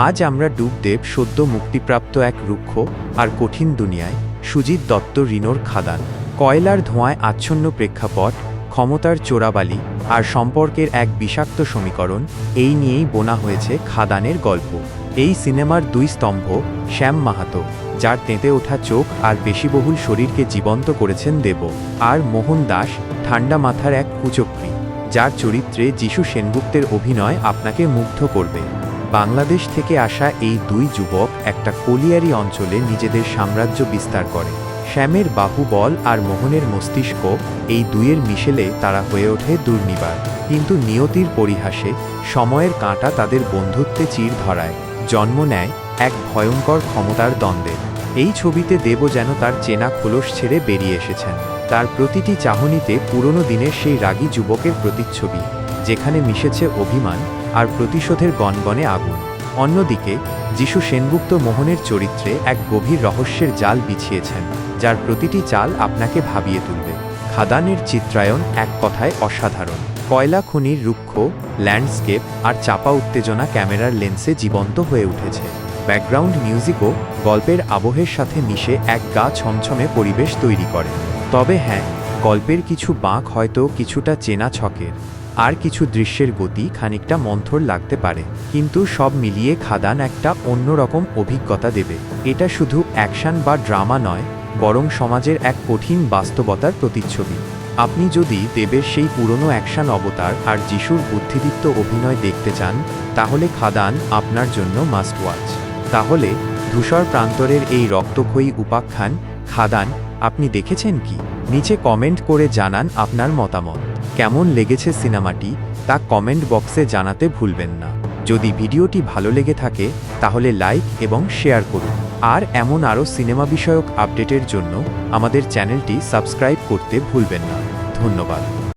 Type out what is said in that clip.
আজ আমরা ডুব দেব সদ্য মুক্তিপ্রাপ্ত এক রুক্ষ আর কঠিন দুনিয়ায়, সুজিত দত্ত রিনোর খাদান, কয়লার ধোঁয়ায় আচ্ছন্ন প্রেক্ষাপট, ক্ষমতার চোরাবালি আর সম্পর্কের এক বিষাক্ত সমীকরণ, এই নিয়েই বোনা হয়েছে খাদানের গল্প। এই সিনেমার দুই স্তম্ভ, শ্যাম মাহাতো, যার তেঁতে ওঠা চোখ আর পেশিবহুল শরীরকে জীবন্ত করেছেন দেব, আর মোহন দাস ঠান্ডা মাথার এক কুচক্রী, যার চরিত্রে যিশু সেনগুপ্তের অভিনয় আপনাকে মুগ্ধ করবে। বাংলাদেশ থেকে আসা এই দুই যুবক একটা কলিয়ারি অঞ্চলে নিজেদের সাম্রাজ্য বিস্তার করে। শ্যামের বাহুবল আর মোহনের মস্তিষ্ক এই দুইয়ের মিশেলে তারা হয়ে ওঠে দুর্নিবার। কিন্তু নিয়তির পরিহাসে সময়ের কাঁটা তাদের বন্ধুত্বে চির ধরায়। জন্ম নেয় এক ভয়ঙ্কর ক্ষমতার দ্বন্দ্বে। এই ছবিতে দেব যেন তার চেনা খোলস ছেড়ে বেরিয়ে এসেছেন। তার প্রতিটি চাহনিতে পুরনো দিনের সেই রাগী যুবকের প্রতিচ্ছবি। যেখানে মিশেছে অভিমান আর প্রতিশোধের গনগনে আগুন। অন্যদিকে, যিশু সেনগুপ্ত মোহনের চরিত্রে এক গভীর রহস্যের জাল বিছিয়েছেন, যার প্রতিটি চাল আপনাকে ভাবিয়ে তুলবে। খাদানের চিত্রায়ন এক কথায় অসাধারণ। কয়লা খনির রুক্ষ, ল্যান্ডস্কেপ আর চাপা উত্তেজনা ক্যামেরার লেন্সে জীবন্ত হয়ে উঠেছে। ব্যাকগ্রাউন্ড মিউজিকও গল্পের আবহের সাথে মিশে এক গা ছমছমে পরিবেশ তৈরি করে। তবে হ্যাঁ গল্পের কিছু বাঁক হয়তো কিছুটা চেনা ছকের। আর কিছু দৃশ্যের গতি খানিকটা মন্থর লাগতে পারে, কিন্তু সব মিলিয়ে খাদান একটা অন্যরকম অভিজ্ঞতা দেবে। এটা শুধু অ্যাকশন বা ড্রামা নয়, বরং সমাজের এক কঠিন বাস্তবতার প্রতিচ্ছবি। আপনি যদি দেবের সেই পুরনো অ্যাকশন অবতার আর যিশুর বুদ্ধিদীপ্ত অভিনয় দেখতে চান, তাহলে খাদান আপনার জন্য মাস্ট ওয়াচ। তাহলে ধূসর প্রান্তরের এই রক্তক্ষয়ী উপাখ্যান, খাদান আপনি দেখেছেন কি? নিচে কমেন্ট করে জানান আপনার মতামত। কেমন লেগেছে সিনেমাটি? তা কমেন্ট বক্সে জানাতে ভুলবেন না। যদি ভিডিওটি ভালো লেগে থাকে, তাহলে লাইক এবং শেয়ার করুন। আর এমন আরও সিনেমা বিষয়ক আপডেটের জন্য আমাদের চ্যানেলটি সাবস্ক্রাইব করতে ভুলবেন না। ধন্যবাদ।